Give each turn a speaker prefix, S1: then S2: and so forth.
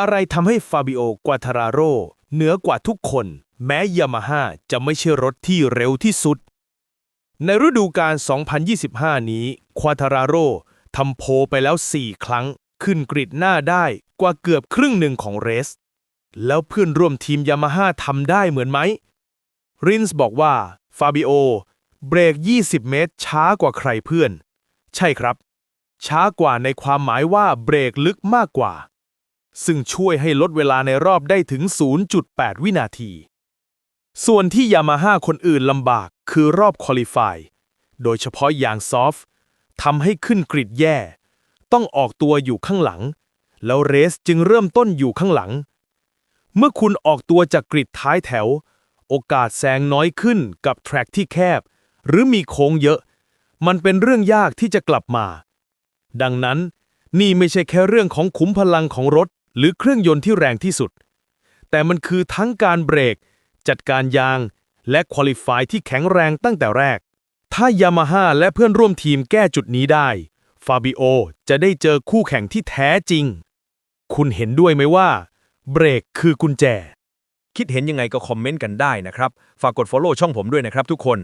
S1: อะไรทำให้ฟาบิโอกวาทาราโรเหนือกว่าทุกคน แม้ยามาฮ่าจะไม่ใช่รถที่เร็วที่สุด ในฤดูกาล 2025 นี้ ควาทาราโรทำโพไปแล้ว 4 ครั้ง ขึ้นกริดหน้าได้กว่าเกือบครึ่งหนึ่งของเรส แล้วเพื่อนร่วมทีมยามาฮ่าทำได้เหมือนไหม รินส์บอกว่า ฟาบิโอ เบรก 20 เมตร ช้ากว่าใครเพื่อน ใช่ครับ ช้ากว่าในความหมายว่าเบรกลึกมากกว่า ซึ่งช่วยให้ลดเวลาในรอบได้ถึง 0.8 วินาที ส่วนที่ยามาฮ่าคนอื่นลำบากคือรอบคอลิฟายโดยเฉพาะอย่างซอฟต์ทำให้ขึ้นกริดแย่ ต้องออกตัวอยู่ข้างหลัง แล้วเรสจึงเริ่มต้นอยู่ข้างหลัง เมื่อคุณออกตัวจากกริดท้ายแถว โอกาสแซงน้อยขึ้นกับแทร็กที่แคบ หรือมีโค้งเยอะ มันเป็นเรื่องยากที่จะกลับมา ดังนั้นนี่ไม่ใช่แค่เรื่องของขุมพลังของรถ หรือเครื่องยนต์ที่แรงที่สุด แต่มันคือทั้งการเบรก จัดการยาง และคุริฟายที่แข็งแรงตั้งแต่แรก ถ้ายามาฮ่าและเพื่อนร่วมทีมแก้จุดนี้ได้ ฟาบิโอจะได้เจอคู่แข่งที่แท้จริง คุณเห็นด้วยไหมว่า เบรกคือกุญแจ
S2: คิดเห็นยังไงก็คอมเมนต์กันได้นะครับ ฝากกด follow ช่องผมด้วยนะครับทุกคน